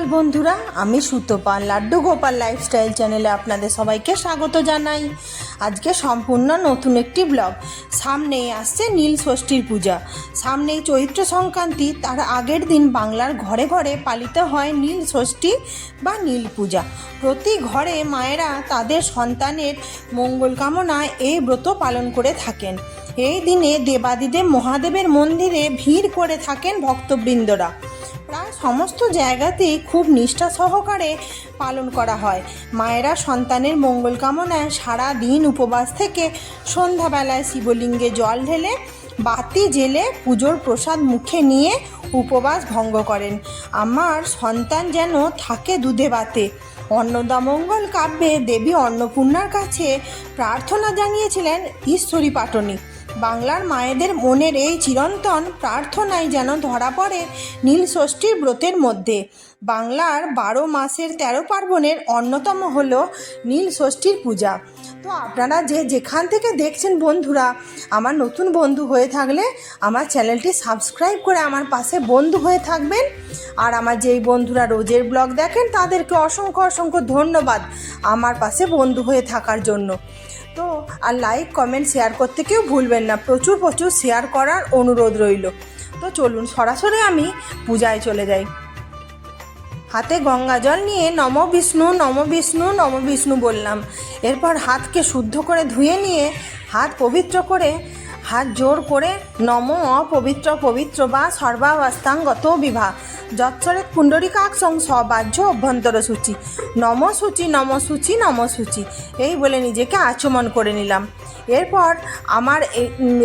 সকাল বন্ধুরা, আমি সুতোপাল লাড্ডু গোপাল লাইফস্টাইল চ্যানেলে আপনাদের সবাইকে স্বাগত জানাই। আজকে সম্পূর্ণ নতুন একটি ব্লগ সামনেই আসছে নীল ষষ্ঠীর পূজা। সামনেই চৈত্র সংক্রান্তি, তার আগের দিন বাংলার ঘরে ঘরে পালিত হয় নীল ষষ্ঠী বা নীল পূজা। প্রতি ঘরে মায়েরা তাদের সন্তানের মঙ্গল কামনায় এই ব্রত পালন করে থাকেন। এই দিনে দেবাদিদেব মহাদেবের মন্দিরে ভিড় করে থাকেন ভক্তবৃন্দরা। প্রায় সমস্ত জায়গাতেই খুব নিষ্ঠা সহকারে পালন করা হয়। মায়েরা সন্তানের মঙ্গল কামনায় সারা দিন উপবাস থেকে সন্ধ্যাবেলায় শিবলিঙ্গে জল ঢেলে, বাতি জেলে পুজোর প্রসাদ মুখে নিয়ে উপবাস ভঙ্গ করেন। আমার সন্তান যেন থাকে দুধে বাতে। অন্নদামঙ্গল কাব্যে দেবী অন্নপূর্ণার কাছে প্রার্থনা জানিয়েছিলেন ঈশ্বরী পাটনী। বাংলার মায়েদের মনের এই চিরন্তন প্রার্থনাই যেন ধরা পড়ে নীল ষষ্ঠীর ব্রতের মধ্যে। বাংলার বারো মাসের তেরো পার্বণের অন্যতম হল নীল ষষ্ঠীর পূজা। তো আপনারা যে যেখান থেকে দেখছেন বন্ধুরা, আমার নতুন বন্ধু হয়ে থাকলে আমার চ্যানেলটি সাবস্ক্রাইব করে আমার পাশে বন্ধু হয়ে থাকবেন। আর আমার যেই বন্ধুরা রোজের ব্লগ দেখেন, তাদেরকে অসংখ্য অসংখ্য ধন্যবাদ আমার পাশে বন্ধু হয়ে থাকার জন্য। তো আর লাইক কমেন্ট শেয়ার করতে কেউ ভুলবেন না। প্রচুর প্রচুর শেয়ার করার অনুরোধ রইল। তো চলুন, সরাসরি আমি পূজায় চলে যাই। হাতে গঙ্গা জল নিয়ে নম বিষ্ণু নম বিষ্ণু নম বিষ্ণু বললাম। এরপর হাতকে শুদ্ধ করে ধুয়ে নিয়ে হাত পবিত্র করে, হাত জোর করে নম অপবিত্র পবিত্র বা সর্বাবস্থাঙ্গত বিবাহ যৎসরে পুণ্ডরিকাক্ষং সবাহ্য অভ্যন্তর সূচি। নম সূচি নম সূচি নম সূচি। এই বলে নিজেকে আচমন করে নিলাম। এরপর আমার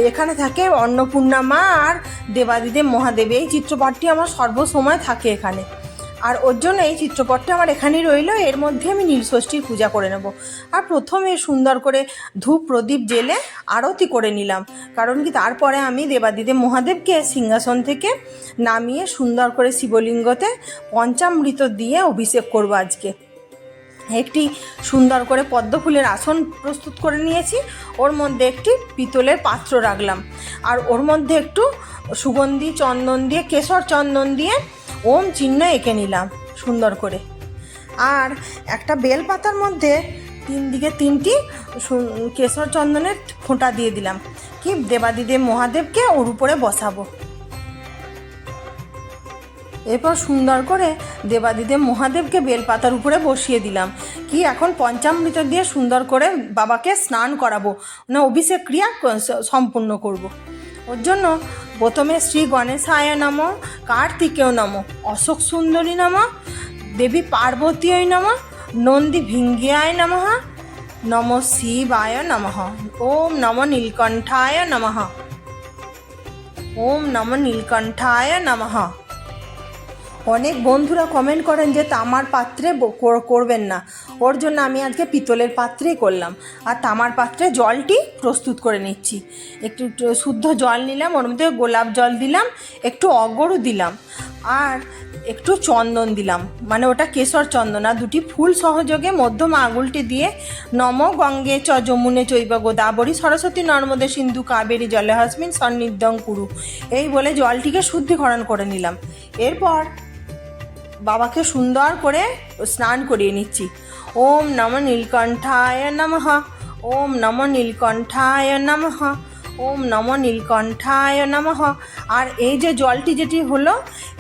এখানে থাকে অন্নপূর্ণা মা আর দেবাদিদেব মহাদেব। এই চিত্রপটটি আমার সর্বসময় থাকে এখানে। আর ওর জন্য এই চিত্রপটটা আমার এখানেই রইল, এর মধ্যে আমি নীলষষ্ঠীর পূজা করে নেব। আর প্রথমে সুন্দর করে ধূপ প্রদীপ জেলে আরতি করে নিলাম, কারণ কি তারপরে আমি দেবাদিদেব মহাদেবকে সিংহাসন থেকে নামিয়ে সুন্দর করে শিবলিঙ্গতে পঞ্চামৃত দিয়ে অভিষেক করব আজকে। একটি সুন্দর করে পদ্ম ফুলের আসন প্রস্তুত করে নিয়েছি, ওর মধ্যে একটি পিতলের পাত্র রাখলাম। আর ওর মধ্যে একটু সুগন্ধি চন্দন দিয়ে, কেশর চন্দন দিয়ে ওম চিহ্ন এঁকে নিলাম সুন্দর করে। আর একটা বেল পাতার মধ্যে তিন দিকে তিনটি কেশর চন্দনের ফোঁটা দিয়ে দিলাম। কি দেবাদিদেব মহাদেবকে ওর উপরে বসাবো। এরপর সুন্দর করে দেবাদিদেব মহাদেবকে বেলপাতার উপরে বসিয়ে দিলাম। কি এখন পঞ্চামৃত দিয়ে সুন্দর করে বাবাকে স্নান করাবো, না অভিষেক ক্রিয়া সম্পূর্ণ করব। ওর জন্য প্রথমে শ্রী গণেশায় নম, কার্তিকেয় নম, অশোক সুন্দরী নম, দেবী পার্বতীয় নম, নন্দী ভিঙ্গিয়ায় নমঃ, নম শিবায় নম, ওম নম নীলকণ্ঠায় নম, ওম নম নীলকণ্ঠায় নমঃ। অনেক বন্ধুরা কমেন্ট করেন যে তামার পাত্রে করবেন না। ওর জন্য আমি আজকে পিতলের পাত্রেই করলাম। আর তামার পাত্রে জলটি প্রস্তুত করে নিচ্ছি। একটু একটু শুদ্ধ জল নিলাম, ওর মধ্যে গোলাপ জল দিলাম, একটু অগরু দিলাম, আর একটু চন্দন দিলাম। মানে ওটা কেশর চন্দন, আর দুটি ফুল সহযোগে মধ্যম আঙুলটি দিয়ে নম গঙ্গে চ যমুনে চৈব গোদাবরী সরস্বতী নর্মদে সিন্ধু কাবেরী জলে হাসমিন সন্নিধ্যং কুরু। এই বলে জলটিকে শুদ্ধিকরণ করে নিলাম। এরপর বাবাকে সুন্দর করে স্নান করিয়ে নিচ্ছি। ওম নম নীলকণ্ঠায় নমঃ, ওম নম নীলকণ্ঠায় নমঃ, ওম নম নীলকণ্ঠায় নমঃ। আর এই যে জলটি যেটি হলো,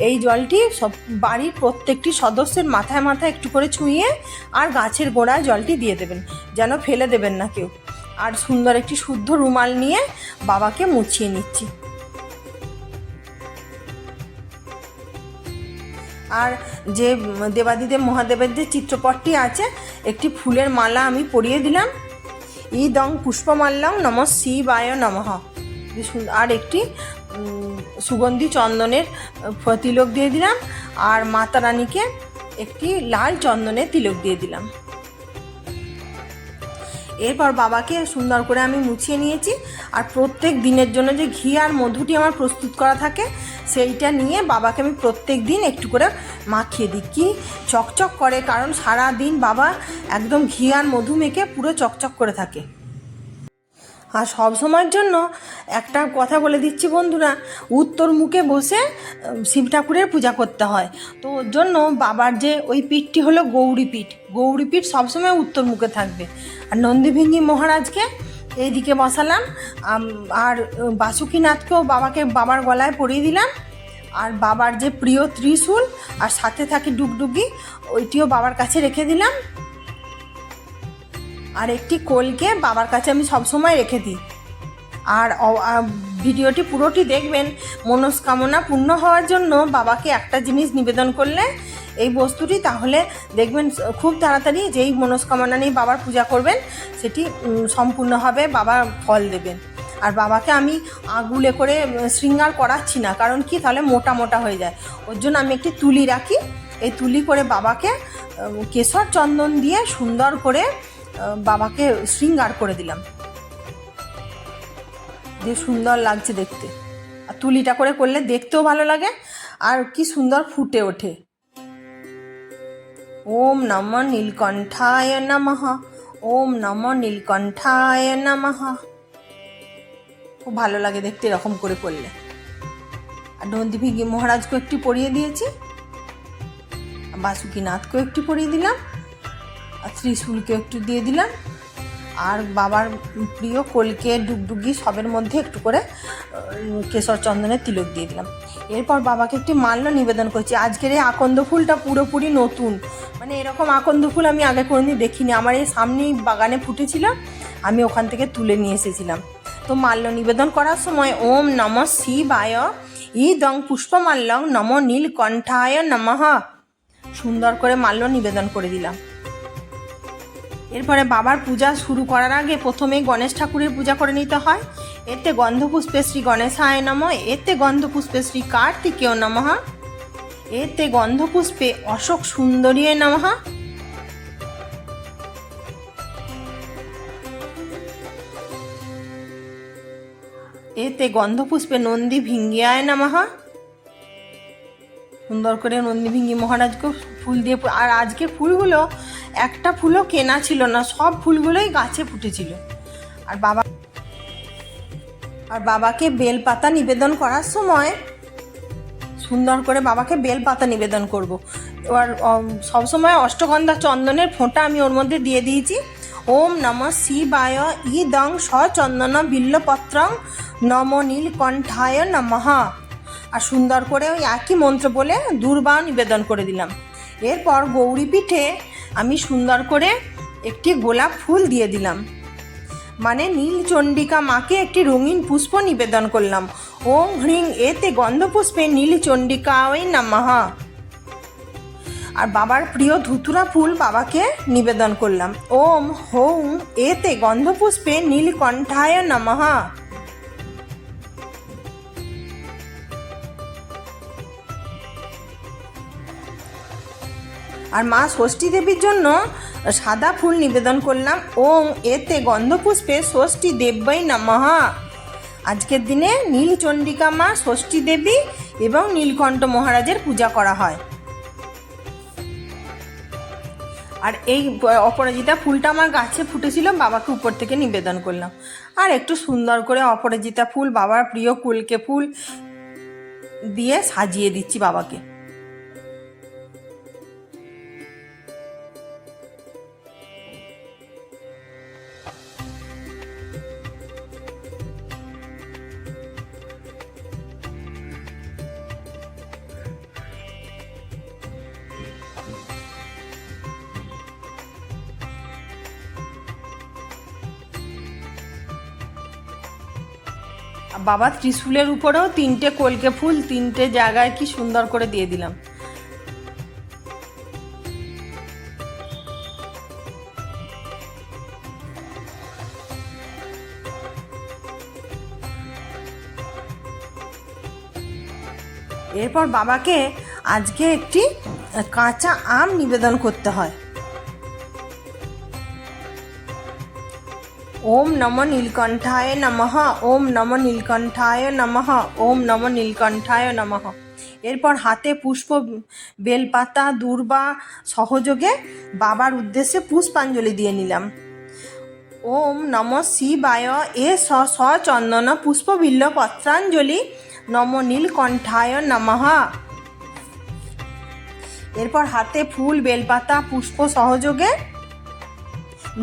এই জলটি সব বাড়ির প্রত্যেকটি সদস্যের মাথায় মাথায় একটু করে ছুঁয়ে আর গাছের গোড়ায় জলটি দিয়ে দেবেন, যেন ফেলে দেবেন না কেউ। আর সুন্দর একটি শুদ্ধ রুমাল নিয়ে বাবাকে মুছিয়ে নিচ্ছি। আর যে দেবাদিদেব মহাদেবের যে চিত্রপটটি আছে, একটি ফুলের মালা আমি পরিয়ে দিলাম। ইদং পুষ্পমাল্যং নম শিবায় নমঃ। আর একটি সুগন্ধি চন্দনের তিলক দিয়ে দিলাম। আর মাতা রানীকে একটি লাল চন্দনের তিলক দিয়ে দিলাম। এরপর বাবাকে সুন্দর করে আমি মুছিয়ে নিয়েছি। আর প্রত্যেক দিনের জন্য যে ঘি আর মধুটি আমার প্রস্তুত করা থাকে, সেইটা নিয়ে বাবাকে আমি প্রত্যেক দিন একটু করে মাখিয়ে দিই। কি চকচক করে, কারণ সারা দিন বাবা একদম ঘি আর মধু মেখে পুরো চকচক করে থাকে। আর সব সময়ের জন্য একটা কথা বলে দিচ্ছি বন্ধুরা, উত্তর মুখে বসে শিব ঠাকুরের পূজা করতে হয়। তো ওর জন্য বাবার যে ওই পীঠটি হলো গৌরী পীঠ। গৌরী পীঠ সবসময় উত্তর মুখে থাকবে। আর নন্দীভিঙ্গি মহারাজকে এইদিকে বসালাম। আর বাসুকীনাথকেও বাবাকে বাবার গলায় পরিয়ে দিলাম। আর বাবার যে প্রিয় ত্রিশূল আর সাথে থাকে ডুগডুগি, ওইটিও বাবার কাছে রেখে দিলাম। আর একটি কোলকে বাবার কাছে আমি সবসময় রেখে দিই। আর ভিডিওটি পুরোটি দেখবেন, মনস্কামনা পূর্ণ হওয়ার জন্য বাবাকে একটা জিনিস নিবেদন করলে এই বস্তুটি, তাহলে দেখবেন খুব তাড়াতাড়ি যেই মনস্কামনা নিয়ে বাবার পূজা করবেন, সেটি সম্পূর্ণ হবে, বাবা ফল দেবেন। আর বাবাকে আমি আগুলে করে শৃঙ্গার করাচ্ছি না, কারণ কি, তাহলে মোটা মোটা হয়ে যায়। ওর জন্য আমি একটি তুলি রাখি। এই তুলি করে বাবাকে কেশর চন্দন দিয়ে সুন্দর করে বাবাকে শৃঙ্গার করে দিলাম। যে সুন্দর লাগছে দেখতে। আর তুলিটা করে করলে দেখতেও ভালো লাগে, আর কি সুন্দর ফুটে ওঠে। ওম নম নীলকণ্ঠায় নমঃ, ওম নম নীলকণ্ঠায় নমঃ। খুব ভালো লাগে দেখতে এরকম করে করলে। আর নন্দীভিঙ্গি মহারাজকে একটি পরিয়ে দিয়েছি বাসুকীনাথকেও একটি পরিয়ে দিলাম। ত্রিশূলকে একটু দিয়ে দিলাম। আর বাবার প্রিয় কলকে ডুগডুগি সবের মধ্যে একটু করে কেশর চন্দনের তিলক দিয়ে দিলাম। এরপর বাবাকে একটি মাল্য নিবেদন করছি। আজকের এই আকন্দ ফুলটা পুরোপুরি নতুন। মানে এরকম আকন্দ ফুল আমি আগে কোনোদিন দেখিনি। আমার এই সামনেই বাগানে ফুটেছিল, আমি ওখান থেকে তুলে নিয়ে এসেছিলাম। তো মাল্য নিবেদন করার সময় ওম নম শিবায় ই দং পুষ্পমাল্যং নম নীলকণ্ঠায় নমঃ। সুন্দর করে মাল্য নিবেদন করে দিলাম। এরপরে বাবার পূজা শুরু করার আগে প্রথমেই গণেশ ঠাকুরের পূজা করে নিতে হয়। এতে গন্ধপুষ্পে শ্রী গণেশায় নম, এতে গন্ধপুষ্পে শ্রী কার্তিকেয় নমঃ, এতে গন্ধপুষ্পে অশোক সুন্দরীয় নমঃ। এতে গন্ধপুষ্পে নন্দী ভিঙ্গিয়ায় নমঃ। সুন্দর করে নন্দীভিঙ্গি মহারাজকে ফুল দিয়ে আর আজকে ফুলগুলো একটা ফুলও কেনা ছিল না, সব ফুলগুলোই গাছে ফুটেছিল। আর বাবা আর বাবাকে বেলপাতা নিবেদন করার সময় সুন্দর করে বাবাকে বেলপাতা নিবেদন করব। এবার সবসময় অষ্টগন্ধা চন্দনের ফোঁটা আমি ওর মধ্যে দিয়ে দিয়েছি। ওম নম শিবায় ইদং সচন্দন বিল্লপত্রং নম নীলকণ্ঠায় নমঃ। আর সুন্দর করে ওই একই মন্ত্র বলে দুর্বা নিবেদন করে দিলাম। এরপর গৌরী পিঠে আমি সুন্দর করে একটি গোলাপ ফুল দিয়ে দিলাম। মানে নীলচণ্ডিকা মাকে একটি রঙিন পুষ্প নিবেদন করলাম। ওং হ্রিং, এতে গন্ধপুষ্পে নীলচণ্ডিকা ওই নমঃ। আর বাবার প্রিয় ধুতুরা ফুল বাবাকে নিবেদন করলাম। ওম, হৌং, এতে গন্ধপুষ্পে নীলকণ্ঠায় নমঃ। আর মা ষষ্ঠী দেবীর জন্য সাদা ফুল নিবেদন করলাম। ওং এতে গন্ধপুষ্পে ষষ্ঠী দেব্যই নমঃ। আজকের দিনে নীলচণ্ডিকা মা ষষ্ঠী দেবী এবং নীলকণ্ঠ মহারাজের পূজা করা হয়। আর এই অপরাজিতা ফুলটা আমার গাছে ফুটেছিল, বাবাকে উপর থেকে নিবেদন করলাম। আর একটু সুন্দর করে অপরাজিতা ফুল, বাবার প্রিয় কুলকে ফুল দিয়ে সাজিয়ে দিচ্ছি বাবাকে। বাবা ত্রিশুলের উপরেও তিনটে কলকে ফুল, তিনটে জায়গায় কি সুন্দর করে দিয়ে দিলাম। এরপর বাবাকে আজকে একটি কাঁচা আম নিবেদন করতে হয়। ওম নম নীলকণ্ঠায় নমঃ ওম নম নীলকণ্ঠায় নমঃ ওম নম নীলকণ্ঠায় নমঃ এরপর হাতে পুষ্প, বেলপাতা, দূর্বা সহযোগে বাবার উদ্দেশ্যে পুষ্পাঞ্জলি দিয়ে নিলাম। ওম নম শিবায়, এ স স চন্দন পুষ্পবিল্ল পত্রাঞ্জলি, নম নীলকণ্ঠায় নমঃ। এরপর হাতে ফুল, বেলপাতা পুষ্প সহযোগে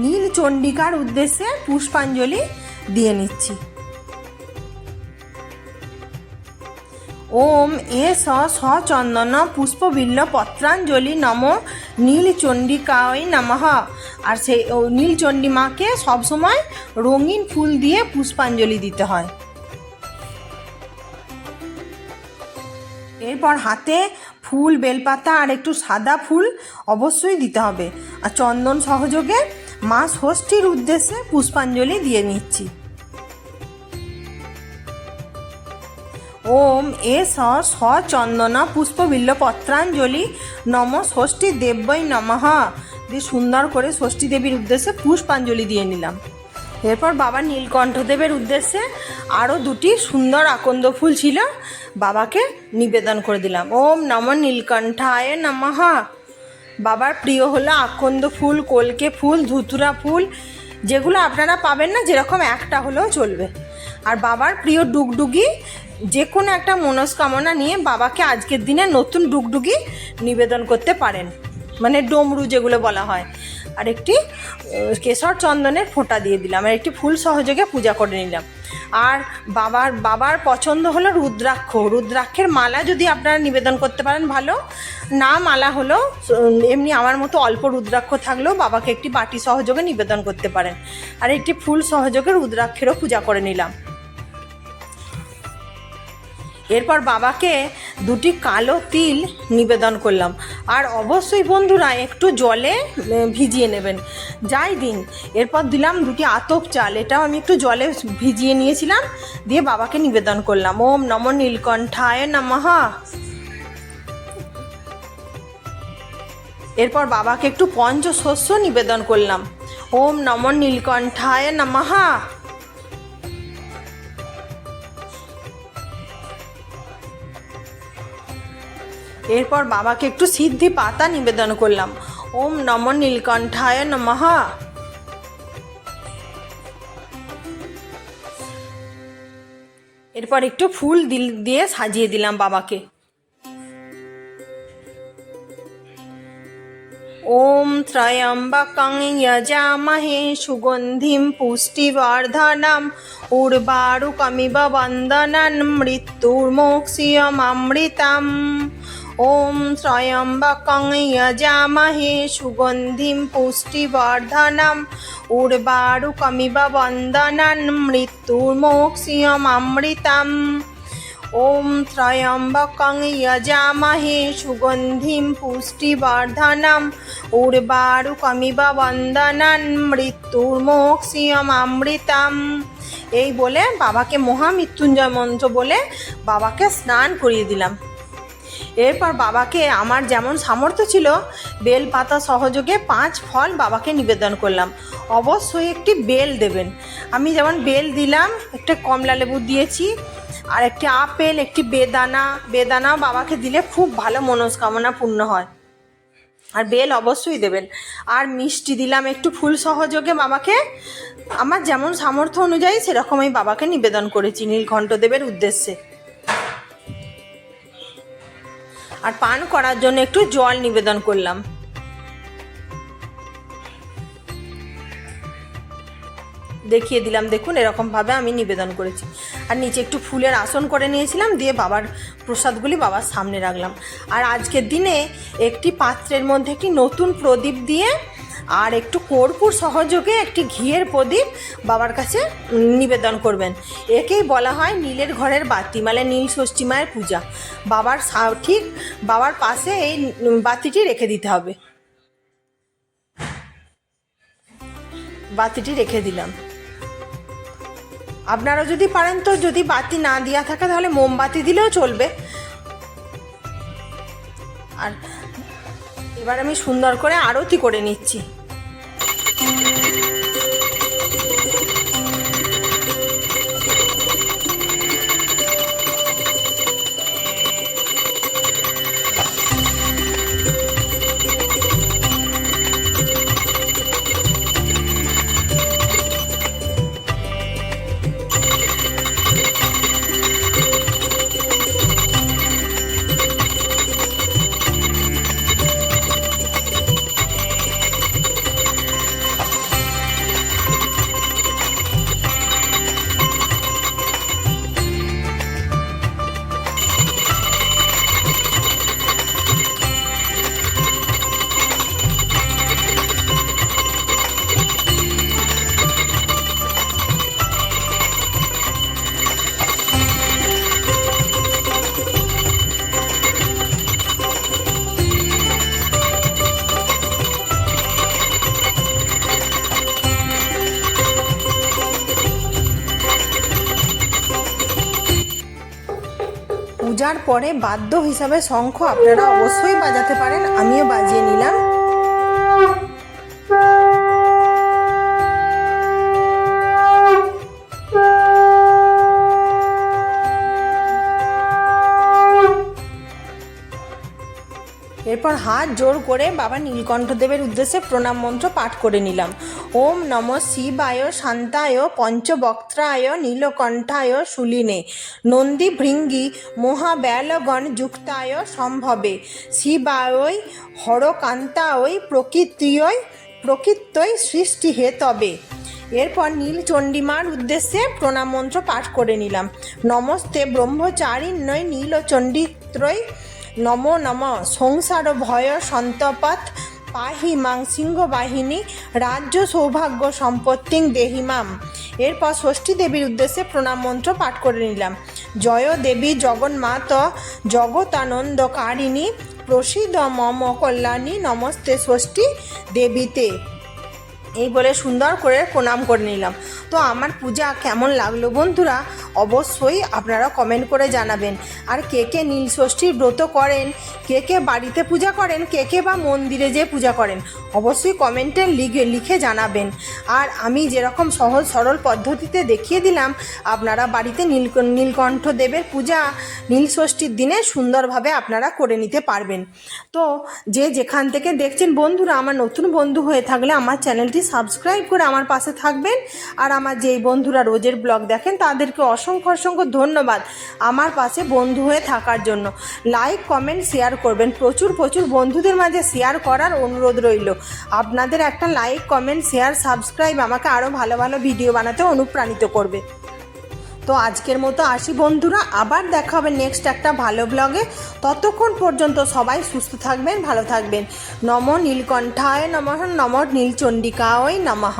নীল চণ্ডিকার উদ্দেশ্যে পুষ্পাঞ্জলি দিয়ে নিচ্ছি। ওম এ স স চন্দন পুষ্পবিল্ল পত্রাঞ্জলি নম নীল চণ্ডিকায় নমঃ। আর সেই নীল মাকে সবসময় রঙিন ফুল দিয়ে পুষ্পাঞ্জলি দিতে হয়। এরপর হাতে ফুল, বেলপাতা আর একটু সাদা ফুল অবশ্যই দিতে হবে। আর চন্দন সহযোগে মা ষষ্ঠীর উদ্দেশ্যে পুষ্পাঞ্জলি দিয়ে নিচ্ছি। ওম এ স স চন্দন পুষ্পবিল্ল পত্রাঞ্জলি নম ষষ্ঠী দেব্যই নমঃ। দিয়ে সুন্দর করে ষষ্ঠী দেবীর উদ্দেশ্যে পুষ্পাঞ্জলি দিয়ে নিলাম। এরপর বাবা নীলকণ্ঠদেবের উদ্দেশ্যে আরও দুটি সুন্দর আকন্দ ফুল ছিল। বাবাকে নিবেদন করে দিলাম। ওম নম নীলকণ্ঠায় নমঃ। বাবার প্রিয় হলো আকন্দ ফুল, কলকে ফুল, ধুতুরা ফুল। যেগুলো আপনারা পাবেন না, যেরকম একটা হলেও চলবে। আর বাবার প্রিয় ডুগডুগি, যে কোনো একটা মনস্কামনা নিয়ে বাবাকে আজকের দিনে নতুন ডুগডুগি নিবেদন করতে পারেন। মানে ডমরু যেগুলো বলা হয়। আর একটি কেশর চন্দনের ফোঁটা দিয়ে দিলাম। আর একটি ফুল সহযোগে পূজা করে নিলাম। আর বাবার বাবার পছন্দ হলো রুদ্রাক্ষ। রুদ্রাক্ষের মালা যদি আপনারা নিবেদন করতে পারেন, ভালো। না মালা হলো, এমনি আমার মতো অল্প রুদ্রাক্ষ থাকলেও বাবাকে একটি বাটি সহযোগে নিবেদন করতে পারেন। আর একটি ফুল সহযোগে রুদ্রাক্ষেরও পূজা করে নিলাম। এরপর বাবাকে দুটি কালো তিল নিবেদন করলাম। আর অবশ্যই বন্ধুরা, একটু জলে ভিজিয়ে নেবেন। যাই দিন, এরপর দিলাম দুটি আতপ চাল। এটাও আমি একটু জলে ভিজিয়ে নিয়েছিলাম, দিয়ে বাবাকে নিবেদন করলাম। ওম নম নীলকণ্ঠায় নমঃ। এরপর বাবাকে একটু পঞ্চশস্য নিবেদন করলাম। ওম নম নীলকণ্ঠায় নমঃ। এরপর বাবাকে একটু সিদ্ধি পাতা নিবেদন করলাম। ওম নম নীলকণ্ঠায় নমঃ। এরপর একটু ফুল দিল, দিয়ে সাজিয়ে দিলাম বাবাকে। ওম ত্রয়ম্বকং যজামহে সুগন্ধিম পুষ্টিবর্ধনম উর্বারুকমিব বন্দনন মৃত্যুর্মোক্ষিয়মৃতম ওম ত্রয়ম্বকং যজামহে সুগন্ধিম পুষ্টিবর্ধনম উর্বারুকমিব বন্দনান মৃত্যুর্মোক্ষিয়মৃতম ওম ত্রয়ম্বকং যজামহে সুগন্ধিম পুষ্টিবর্ধনম উর্বারুকমিব বন্দনান মৃত্যুর্মোক্ষিয়মৃতম এই বলে বাবাকে মহামৃত্যুঞ্জয় মন্ত্র বলে বাবাকে স্নান করিয়ে দিলাম। এরপর বাবাকে আমার যেমন সামর্থ্য ছিল বেল পাতা সহযোগে পাঁচ ফল বাবাকে নিবেদন করলাম। অবশ্যই একটি বেল দেবেন। আমি যেমন বেল দিলাম, একটা কমলা লেবু দিয়েছি আর একটি আপেল, একটি বেদানা। বেদানাও বাবাকে দিলে খুব ভালো মনস্কামনা পূর্ণ হয়। আর বেল অবশ্যই দেবেন। আর মিষ্টি দিলাম, একটু ফুল সহযোগে বাবাকে। আমার যেমন সামর্থ্য অনুযায়ী সেরকম আমি বাবাকে নিবেদন করেছি নীলকণ্ঠদেবের উদ্দেশ্যে। আর পান করার জন্য একটু জল নিবেদন করলাম। দেখিয়ে দিলাম, দেখুন, এরকমভাবে আমি নিবেদন করেছি। আর নিচে একটু ফুলের আসন করে নিয়েছিলাম, দিয়ে বাবার প্রসাদগুলি বাবার সামনে রাখলাম। আর আজকের দিনে একটি পাত্রের মধ্যে একটি নতুন প্রদীপ দিয়ে আর একটু কর্পূর সহযোগে একটি ঘিয়ের প্রদীপ বাবার কাছে নিবেদন করবেন। একেই বলা হয় নীলের ঘরের বাতি মানে নীল ষষ্ঠী মায়ের পূজা। বাবার ঠিক বাবার পাশে এই বাতিটি রেখে দিতে হবে। বাতিটি রেখে দিলাম। আপনারা যদি পারেন তো যদি বাতি না দেওয়া থাকে তাহলে মোমবাতি দিলেও চলবে। আর এবার আমি সুন্দর করে আরতি করে নিচ্ছি। পরে বাদ্য হিসাবে শঙ্খ আপনারা অবশ্যই বাজাতে পারেন, আমিও বাজিয়ে নিলাম। এরপর হাত জোর করে বাবা নীলকণ্ঠদেবের উদ্দেশ্যে প্রণাম মন্ত্র পাঠ করে নিলাম। ওম নম শিবায় শান্তায় পঞ্চবক্ত্রায় নীলকণ্ঠায় শুলিনে। নন্দী ভৃঙ্গি মহাব্যালগণ যুক্তায় সম্ভবে। শিবায় হরকান্তায় প্রকৃতিয় প্রকৃতই সৃষ্টি হে তবে। এরপর নীল চণ্ডীমার উদ্দেশ্যে প্রণাম মন্ত্র পাঠ করে নিলাম। নমস্তে ব্রহ্মচারিণ্যই নীল চণ্ডিত্রয়। নম নম। সংসার ভয় সন্তপাত। পাহি মাং সিংহ বাহিনী রাজ্য সৌভাগ্য সম্পত্তি দেহিমাম এরপর ষষ্ঠী দেবীর উদ্দেশ্যে প্রণাম মন্ত্র পাঠ করে নিলাম। জয় দেবী জগন্মাত জগতানন্দকারিণী প্রসিদ্ধ মম কল্যাণী নমস্তে ষষ্ঠী দেবীতে। এই বলে সুন্দর করে প্রণাম করে নিলাম। তো আমার পূজা কেমন লাগল বন্ধুরা? অবশ্যই আপনারা কমেন্ট করে জানাবেন। আর কে কে নীল ষষ্ঠীর ব্রত করেন, কে কে বাড়িতে পূজা করেন, কে কে বা মন্দিরে যেয়ে পূজা করেন, অবশ্যই কমেন্টে লিখে লিখে জানাবেন। আর আমি যেরকম সহজ সরল পদ্ধতিতে দেখিয়ে দিলাম, আপনারা বাড়িতে নীল নীলকণ্ঠ দেবের পূজা নীল ষষ্ঠীর দিনে সুন্দরভাবে আপনারা করে নিতে পারবেন। তো যে যেখান থেকে দেখছেন, বন্ধুরা, আমার নতুন বন্ধু হয়ে থাকলে আমার চ্যানেলটি সাবস্ক্রাইব করে আমার পাশে থাকবেন। আর আমার যেই বন্ধুরা রোজের ব্লগ দেখেন, তাদেরকে অসংখ্য অসংখ্য ধন্যবাদ আমার পাশে বন্ধু হয়ে থাকার জন্য। লাইক কমেন্ট শেয়ার করবেন। প্রচুর প্রচুর বন্ধুদের মাঝে শেয়ার করার অনুরোধ রইল। আপনাদের একটা লাইক কমেন্ট শেয়ার সাবস্ক্রাইব আমাকে আরও ভালো ভালো ভিডিও বানাতে অনুপ্রাণিত করবে। তো আজকের মতো আসি বন্ধুরা, আবার দেখা হবে নেক্সট একটা ভালো ব্লগে ততক্ষণ পর্যন্ত সবাই সুস্থ থাকবেন, ভালো থাকবেন। নম নীলকণ্ঠায় নমঃ, নম নীলচণ্ডিকায় নমঃ।